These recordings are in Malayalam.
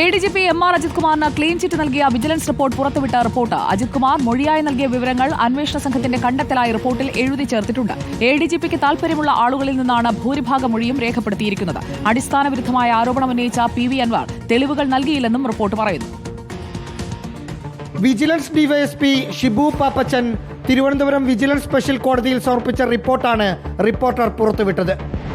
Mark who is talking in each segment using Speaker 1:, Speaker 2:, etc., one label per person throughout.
Speaker 1: A D G P M R Ajith കുമാറിന് ക്ലീൻ ചിറ്റ് നൽകിയ വിജിലൻസ് റിപ്പോർട്ട് പുറത്തുവിട്ട റിപ്പോർട്ട്. അജിത് കുമാർ മൊഴിയായി നൽകിയ വിവരങ്ങൾ അന്വേഷണ സംഘത്തിന്റെ കണ്ടെത്തലായ റിപ്പോർട്ടിൽ എഴുതി ചേർത്തിട്ടുണ്ട്. എ ഡി ജി പിക്ക് താൽപര്യമുള്ള ആളുകളിൽ നിന്നാണ് ഭൂരിഭാഗം മൊഴിയും രേഖപ്പെടുത്തിയിരിക്കുന്നത്. അടിസ്ഥാന വിരുദ്ധമായ ആരോപണം ഉന്നയിച്ച പി വി അൻവാർ തെളിവുകൾ നൽകിയില്ലെന്നും റിപ്പോർട്ട് പറയുന്നു.
Speaker 2: Vigilance DYSP Shibu Pappachan Thiruvananthapuram vigilance special കോടതിയിൽ സമർപ്പിച്ച റിപ്പോർട്ടാണ് റിപ്പോർട്ടർ പുറത്തുവിട്ടത്.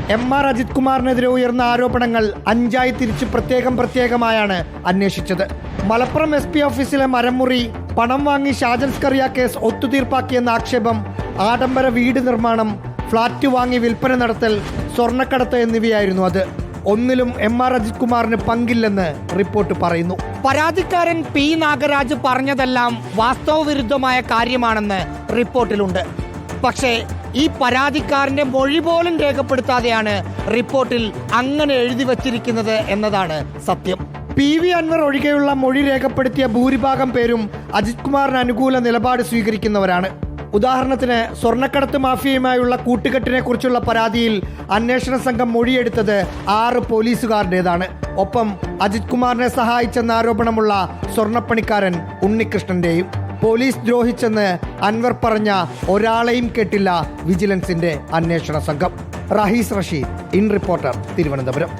Speaker 2: എം ആർ അജിത് കുമാറിനെതിരെ ഉയർന്ന ആരോപണങ്ങൾ അഞ്ചായി തിരിച്ച് പ്രത്യേകം പ്രത്യേകമായാണ് അന്വേഷിച്ചത്. മലപ്പുറം എസ് പി ഓഫീസിലെ മരമുറി പണം വാങ്ങി ഷാജൻ സ്കറിയ കേസ് ഒത്തുതീർപ്പാക്കിയെന്ന ആക്ഷേപം ആഡംബര വീട് നിർമ്മാണം ഫ്ളാറ്റ് വാങ്ങി വിൽപ്പന നടത്തൽ സ്വർണക്കടത്ത് എന്നിവയായിരുന്നു അത്. ഒന്നിലും എം ആർ അജിത് കുമാറിന് പങ്കില്ലെന്ന് റിപ്പോർട്ട് പറയുന്നു. പരാതിക്കാരൻ പി നാഗരാജ് പറഞ്ഞതെല്ലാം വാസ്തവവിരുദ്ധമായ കാര്യമാണെന്ന് റിപ്പോർട്ടിലുണ്ട്. പക്ഷേ ഈ പരാതിക്കാരന്റെ മൊഴി പോലും രേഖപ്പെടുത്താതെയാണ് റിപ്പോർട്ടിൽ അങ്ങനെ എഴുതി വച്ചിരിക്കുന്നത് എന്നതാണ് സത്യം. പി വി അൻവർ ഒഴികെയുള്ള മൊഴി രേഖപ്പെടുത്തിയ ഭൂരിഭാഗം പേരും അജിത് കുമാറിന് അനുകൂല നിലപാട് സ്വീകരിക്കുന്നവരാണ്. ഉദാഹരണത്തിന് സ്വർണക്കടത്ത് മാഫിയയുമായുള്ള കൂട്ടുകെട്ടിനെ കുറിച്ചുള്ള പരാതിയിൽ അന്വേഷണ സംഘം മൊഴിയെടുത്തത് ആറ് പോലീസുകാരുടേതാണ്. ഒപ്പം അജിത് കുമാറിനെ സഹായിച്ചെന്ന ആരോപണമുള്ള സ്വർണപ്പണിക്കാരൻ ഉണ്ണികൃഷ്ണന്റെയും. പോലീസ് ദ്രോഹിച്ചെന്ന് അൻവർ പറഞ്ഞ ഒരാളെയും കേട്ടില്ല വിജിലൻസിന്റെ അന്വേഷണ സംഘം. Rahees Rasheed in reporter Thiruvananthapuram.